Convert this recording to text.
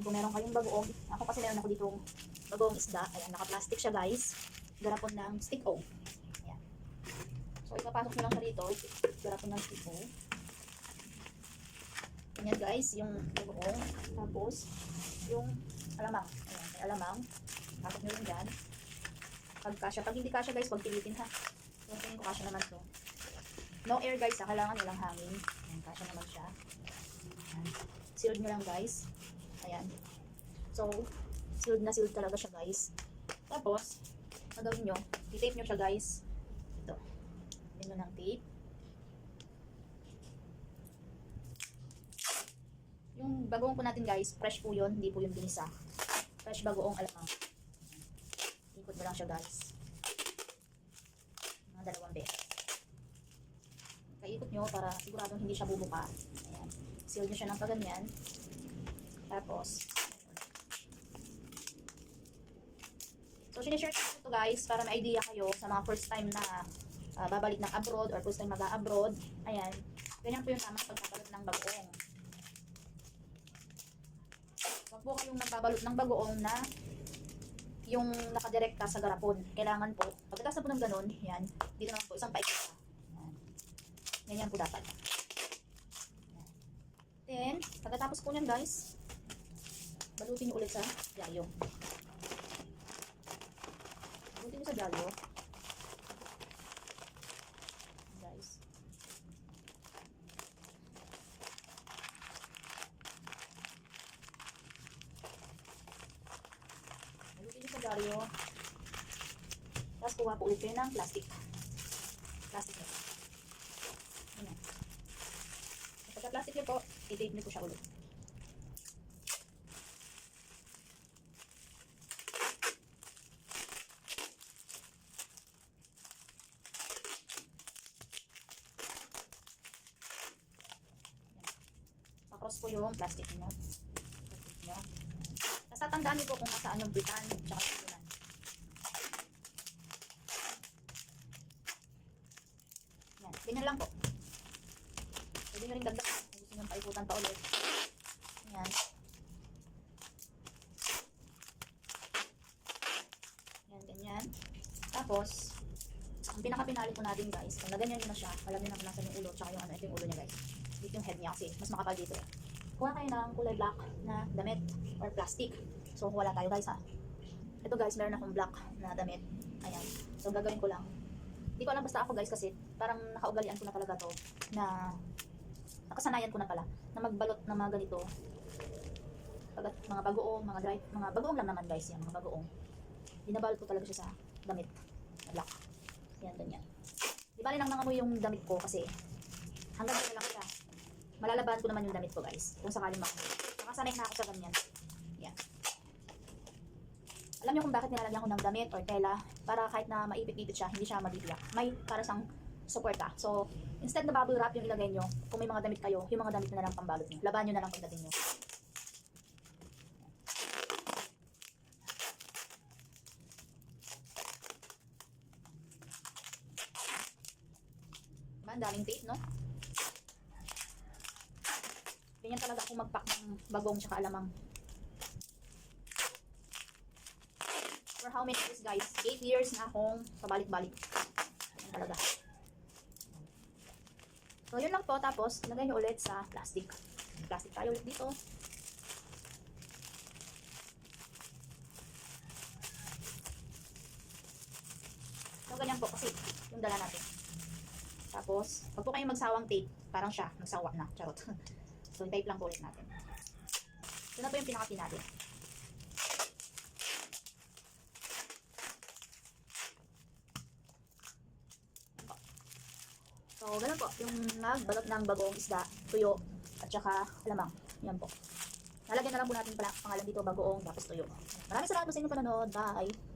Kung meron kayong bagoong, ako kasi meron ako ditong bagoong isda. Ayan, naka-plastic siya guys. Garapon ng stick O. Ayan. So, ipapasok nyo lang siya dito. Garapon ng stick O. Ayan guys, yung bagoong. Tapos, yung alamang. Ayan, may alamang. Pasok nyo lang dyan. Pag kasya. Pag hindi kasya guys, huwag pilitin ha. So, tingin ko kasya naman to. No air guys ha, kailangan walang hangin. Ayan, kasya naman siya. Ayan. Sealed nyo lang guys. Ayan. So, sealed na sealed talaga siya guys. Tapos, ang gawin nyo, i-tape nyo siya guys. Ito. Yun ng tape. Yung bagoong po natin guys, fresh po yun, hindi po yung ginisa. Fresh bagoong alamang. Ikot mo lang siya guys. Mga dalawang beses. Kaikot nyo para siguradong hindi siya bubuka. Ayan. Seal nyo siya ng paganyan. Tapos, So, sinishare ko ito guys para may idea kayo sa mga first time na ah, babalik ng abroad or first time mag-abroad. Ayan. Ganyan po yung tamang pagbabalot ng bagoong. Huwag po kayong magbabalot ng bagoong na yung nakadirekta sa garapon. Kailangan po, pagkatapos na po ng ganun, yan, dito naman po, isang paikot pa. Yan. Ganyan po dapat. Then, pagkatapos po niyan guys, balutin niyo ulit sa diaryo. Balutin niyo sa diaryo. Guys. Balutin niyo sa diaryo. Tapos kuha po ulit kayo ng plastic. Plastic na. Pagka plastic niyo po, i-tape niyo po siya ulit. Po yung plastic niyo. Plastic niyo. Tapos tatandaan niyo po kung nasaan yung britan tsaka yung ulan. Yan. Ganyan lang po. Pwede nyo rin dagdag gusto nyo paikutan pa ulit. Yan. Yan, ganyan. Tapos, ang pinaka-pinali po natin guys, kung naganyan nyo na siya, alam nyo na kung nasan yung ulo, tsaka yung ano, ito yung ulo niya guys. Dito yung head niya kasi mas makapal dito eh. Kuha kayo ng kulay black na damit or plastic. So, wala tayo guys ha. Ito guys, meron akong black na damit. Ayan. So, gagawin ko lang. Hindi ko alam basta ako guys kasi parang nakaugalian ko na talaga to na nakasanayan ko na pala na magbalot na mga ganito. Pag mga bagoong, mga dry, mga bagoong lang naman guys yan, mga bagoong. Binabalot ko talaga siya sa damit na black. Yan, ganyan. Di bali nang nangamoy yung damit ko kasi hanggang dito lang siya. Malalaban ko naman yung damit ko guys. Kung sakaling makamoy. Nakasanay na ako sa ganyan. Yan. Alam niyo kung bakit nilalagyan ko ng damit or tela para kahit na maipit-ipit siya, hindi siya mabibiyak. May para sang suporta. So, instead na bubble wrap yung ilagay nyo, kung may mga damit kayo, yung mga damit na lang pambalot nyo. Laban nyo na lang pagdating nyo. Diba? Ang daming tape, no? Ganyan talaga ako magpack ng bagong tsaka alamang. For how many years, guys? 8 years na akong pabalik-balik. Yan talaga. So, yun lang po. Tapos, lagay nyo ulit sa plastic. Plastic tayo ulit dito. So, ganyan po kasi yung dala natin. Tapos, pag po kayo magsawang tape, parang siya, magsawa na. Charot. so, tape lang po ulit natin. Ito na po yung pinaka natin. So, ganun po. Yung nagbalot ng bagong isda, tuyo, at saka alamang. Yan po. Lalagyan na lang po natin pala pangalan dito, bagoong, tapos tuyo. Maraming salamat po sa inyong panonood. Bye!